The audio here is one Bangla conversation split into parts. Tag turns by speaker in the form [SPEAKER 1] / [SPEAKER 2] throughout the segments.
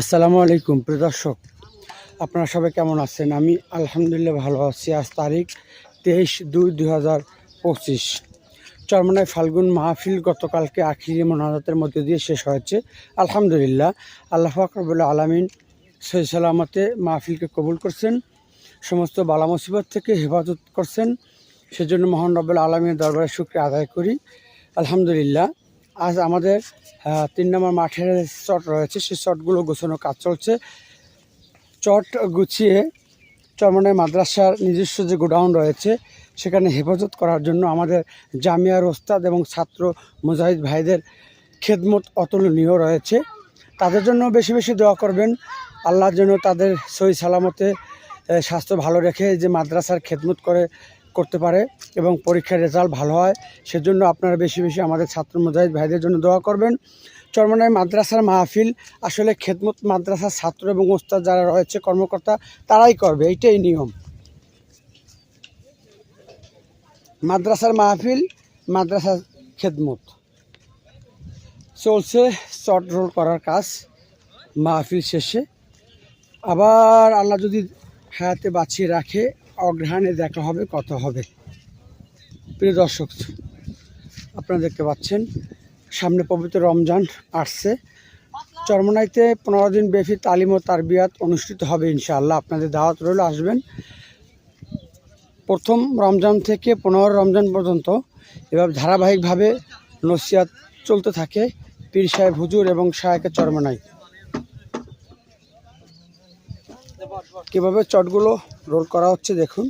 [SPEAKER 1] আসসালামু আলাইকুম, প্রিয় দর্শক। আপনারা সবাই কেমন আছেন? আমি আলহামদুলিল্লাহ ভালো আছি। আজ তারিখ তেইশ দুই দুই হাজার পঁচিশ। চরমনায় ফাল্গুন মাহফিল গতকালকে আখিরি মোনাজাতের মধ্যে দিয়ে শেষ হয়েছে। আলহামদুলিল্লাহ, আল্লাহ ফাকরবুল্লাহ আলমিন সহি সালামতে মাহফিলকে কবুল করছেন। সমস্ত বালা মুসিবত থেকে হেফাজত করছেন। সেজন্য মহান রব্বুল আলমীর দরবারে শুক্রিয়া আদায় করি। আলহামদুলিল্লাহ আজ আমাদের তিন নম্বর মাঠের চট রয়েছে। সেই চটগুলো গোছানো কাজ চলছে। চট গুছিয়ে চরমনায় মাদ্রাসার নিজস্ব যে গোডাউন রয়েছে, সেখানে হেফাজত করার জন্য আমাদের জামিয়ার ওস্তাদ এবং ছাত্র মুজাহিদ ভাইদের খেদমত অতুলনীয় রয়েছে। তাদের জন্য বেশি বেশি দোয়া করবেন। আল্লাহর জন্য তাদের সই সালামতে স্বাস্থ্য ভালো রেখে যে মাদ্রাসার খেদমত করে করতে পারে এবং পরীক্ষার রেজাল্ট ভালো হয়, সেজন্য আপনারা বেশি বেশি আমাদের ছাত্র মুজাহিদ ভাইদের জন্য দোয়া করবেন। চরমনায় মাদ্রাসার মাহফিল, আসলে খেদমত মাদ্রাসার ছাত্র এবং ওস্তাদ যারা রয়েছে, কর্মকর্তা, তারাই করবে, এইটাই নিয়ম। মাদ্রাসার মাহফিল, মাদ্রাসার খেদমত। চলছে চট রোল করার কাজ, মাহফিল শেষে। আবার আল্লাহ যদি হায়াতে বাঁচিয়ে রাখে অগ্রহায়ণে দেখা হবে কত হবে। প্রিয় দর্শক, আপনারা দেখতে পাচ্ছেন, সামনে পবিত্র রমজান আসছে। চরমনাইতে পনেরো দিন ব্যাপী তালিম ও তারবিয়াত অনুষ্ঠিত হবে ইনশাআল্লাহ। আপনাদের দাওয়াত রইল, আসবেন। প্রথম রমজান থেকে পনেরো রমজান পর্যন্ত এভাবে ধারাবাহিকভাবে নসিয়াত চলতে থাকে পীর সাহেব হুজুর এবং শাহেকের চরমনাই। কীভাবে চটগুলো রোল করা হচ্ছে, দেখুন।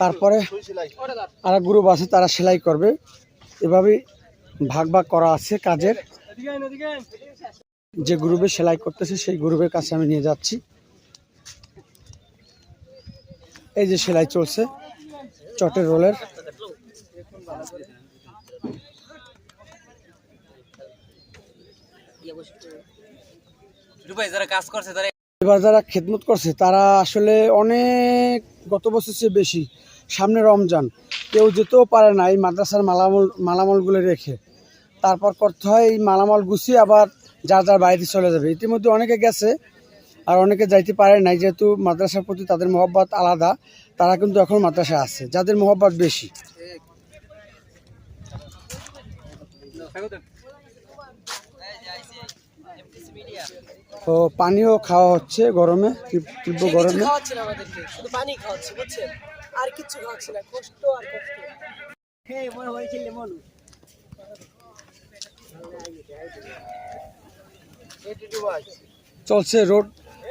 [SPEAKER 1] তারপরে আর গ্রুপ আছে, তারা সেলাই করবে। এভাবেই ভাগ ভাগ করা আছে কাজের। যে গ্রুপে সেলাই করতেছে, সেই গ্রুপের কাছে আমি নিয়ে যাচ্ছি। এই যে সেলাই চলছে। চটের রোলের। এবার যারা খেদমত করছে তারা আসলে অনেক গত বছর চেয়ে বেশি সামনে রমজান। কেউ যেতেও পারে না এই মাদ্রাসার মালামল মালামালগুলো রেখে। তারপর করতে হয় এই মালামাল গুছিয়ে আবার যার যার বাড়িতে চলে যাবে। ইতিমধ্যে অনেকে গেছে আর অনেকে যাইতে পারে নাই যেহেতু মাদ্রাসার প্রতি তাদের মহব্বত আলাদা তারা কিন্তু এখন মাদ্রাসা আছে যাদের মহব্বত বেশি। ও পানিও খাওয়া হচ্ছে গরমে তীব্র গরমে।
[SPEAKER 2] খাওয়াচ্ছে না আমাদেরকে শুধু পানি খাওয়াচ্ছে বুঝছেন? আর কিছু খাওয়াচ্ছে না কষ্ট আর কষ্ট। হে মনে হয়েছিল মন
[SPEAKER 1] চলছে রোড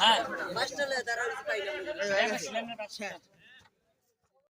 [SPEAKER 3] হ্যাঁ
[SPEAKER 2] দাঁড়াও পাইলাম